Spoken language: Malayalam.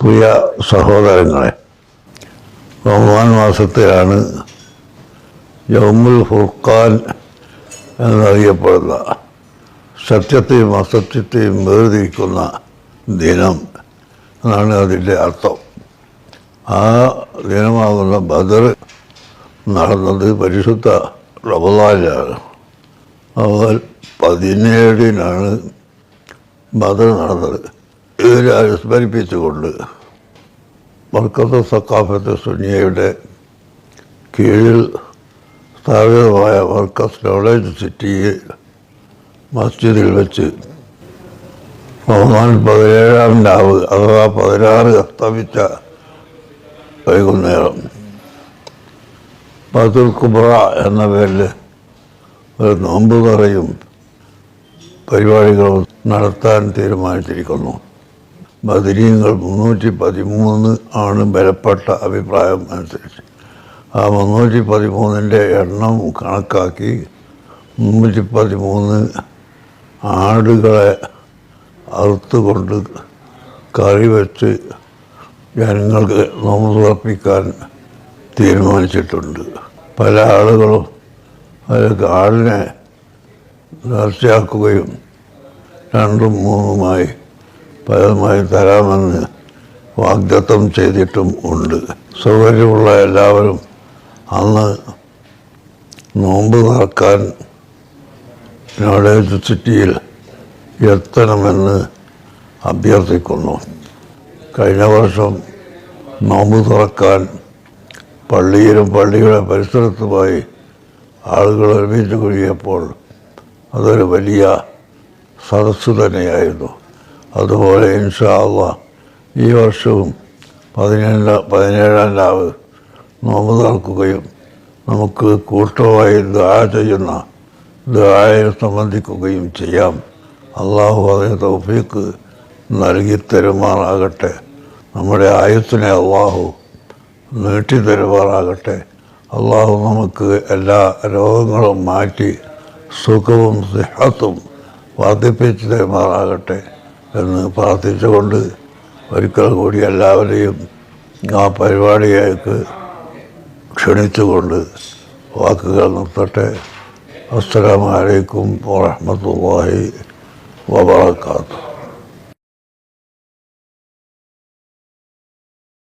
പ്രിയ സഹോദരങ്ങളെ റമദാൻ മാസത്തിലാണ് യൗമുൽ ഫുർഖാൻ എന്നറിയപ്പെടുന്ന സത്യത്തെയും അസത്യത്തെയും വേർതിരിക്കുന്ന ദിനം എന്നാണ് അതിന്റെ അർത്ഥം. ആ ദിനമാകുന്ന ബദർ നടന്നത് പരിശുദ്ധ റമദാനിലാണ്. അവർ പതിനേഴിനാണ് ബദർ നടന്നത്. ഇതിനെ അനുസ്മരിപ്പിച്ചുകൊണ്ട് മർക്കത്ത് സക്കാഫത്ത് സുനിയയുടെ കീഴിൽ സ്ഥാപിതമായ മർക്കസ് നോളജ് സിറ്റി മസ്ജിദിൽ വെച്ച് റഹ്മാൻ പതിനേഴാം രാവ് അഥവാ പതിനാറ് അസ്തമിച്ച വൈകുന്നേരം ബദുൽ കുബ്ര എന്ന പേരിൽ ഒരു നോമ്പ് തറയും പരിപാടികളും നടത്താൻ തീരുമാനിച്ചിരിക്കുന്നു. ബദരീങ്ങൾ മുന്നൂറ്റി പതിമൂന്ന് ആണ് ബലപ്പെട്ട അഭിപ്രായം അനുസരിച്ച്. ആ മുന്നൂറ്റി പതിമൂന്നിന്റെ എണ്ണം കണക്കാക്കി മുന്നൂറ്റി പതിമൂന്ന് ആടുകളെ അറുത്തുകൊണ്ട് കറി വെച്ച് ജനങ്ങൾക്ക് നോമ്പ് തീരുമാനിച്ചിട്ടുണ്ട്. പല ആളുകളും അത് ആടിനെ നേർച്ചയാക്കുകയും രണ്ടും മൂന്നുമായി പലതുമായി തരാമെന്ന് വാഗ്ദത്തം ചെയ്തിട്ടും ഉണ്ട്. സൗകര്യമുള്ള എല്ലാവരും അന്ന് നോമ്പ് നടക്കാൻ നോളേജ് സിറ്റിയിൽ എത്തണമെന്ന് അഭ്യർത്ഥിക്കുന്നു. കഴിഞ്ഞ വർഷം നോമ്പ് തുറക്കാൻ പള്ളിയിലും പള്ളിയുടെ പരിസരത്തുമായി ആളുകൾ ഒരുമിച്ച് കൂടിയപ്പോൾ അതൊരു വലിയ സദസ്സ് തന്നെയായിരുന്നു. അതുപോലെ ഇൻഷാ അള്ളാ ഈ വർഷവും പതിനേഴ് പതിനേഴാം രാവ് നോമ്പ് തുറക്കുകയും നമുക്ക് കൂട്ടമായി ദുആ ചെയ്യുന്ന ദുആയെ സംബന്ധിക്കുകയും ചെയ്യാം. അള്ളാഹു അതിന് തൗഫീക്ക് നൽകി തരുമാറാകട്ടെ നമ്മുടെ ആയുസ്സിനെ അള്ളാഹു നീട്ടി തരുമാറാകട്ടെ അള്ളാഹു നമുക്ക് എല്ലാ രോഗങ്ങളും മാറ്റി സുഖവും സിഹത്തും വർദ്ധിപ്പിച്ച് തരുമാറാകട്ടെ. എന്ന് പ്രാർത്ഥിച്ചുകൊണ്ട് ഒരിക്കൽ കൂടി എല്ലാവരെയും ആ പരിപാടിയേക്ക് ക്ഷണിച്ചുകൊണ്ട് വാക്കുകൾ നിർത്തട്ടെ. അസ്സലാമലൈക്കും വാഹമത്തല്ലാഹി വബർക്കാത്തു